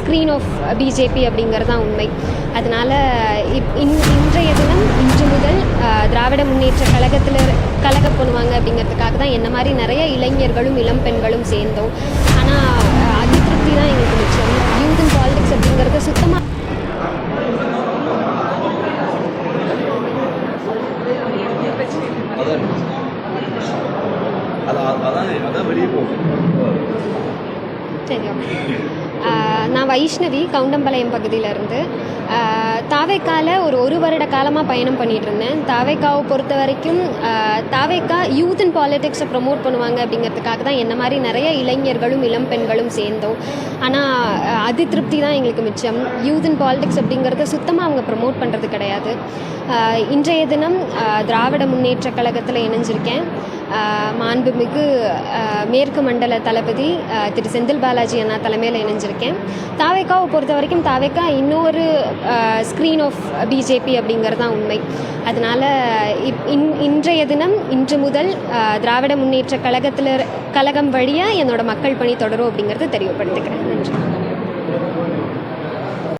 Screen off BJP அப்படிங்கிறது தான் உண்மை. அதனால் இப் இன் இன்றைய தினம் இன்று முதல் திராவிட முன்னேற்ற கழகத்தில் கழக பண்ணுவாங்க அப்படிங்கிறதுக்காக தான் என்ன மாதிரி நிறைய இளைஞர்களும் இளம் பெண்களும் சேர்ந்தோம். ஆனால் அதிருப்தி தான் எங்களுக்கு மிச்சம். யூத் இன் பாலிடிக்ஸ் அப்படிங்கிறது சுத்தமாக அதான். அதான் வெளியே போகும். சரி ஓகே ஆஹ் நான் வைஷ்ணவி கவுண்டம்பாளையம் பகுதியிலேருந்து. தாவேக்கால ஒரு ஒரு வருட காலமாக பயணம் பண்ணிகிட்டு இருந்தேன் தாவேக்காவை பொறுத்த வரைக்கும் தாவேக்கா யூத் அண்ட் பாலிடிக்ஸை ப்ரமோட் பண்ணுவாங்க அப்படிங்கிறதுக்காக தான் என்ன மாதிரி நிறைய இளைஞர்களும் இளம் பெண்களும் சேர்ந்தோம். ஆனால் அது திருப்தி தான் எங்களுக்கு மிச்சம். யூத் அண்ட் பாலிடிக்ஸ் அப்படிங்கிறத சுத்தமாக அவங்க ப்ரொமோட் பண்ணுறது கிடையாது. இன்றைய தினம் திராவிட முன்னேற்ற கழகத்தில் இணைஞ்சிருக்கேன். மாண்புமிகு மேற்கு மண்டல தளபதி திரு செந்தில் பாலாஜி அண்ணா தலைமையில் இணைஞ்சிருக்கேன். தாவேக்காவை பொறுத்த வரைக்கும் தாவேக்கா இன்னொரு ஸ்க்ரீன் ஆஃப் பிஜேபி அப்படிங்கிறது தான் உண்மை. அதனால் இப் இன் இன்றைய தினம் இன்று முதல் திராவிட முன்னேற்ற கழகத்தில் கழகம் வழியாக என்னோட மக்கள் பணி தொடரும் அப்படிங்கிறத தெரியப்படுத்திக்கிறேன். நன்றி.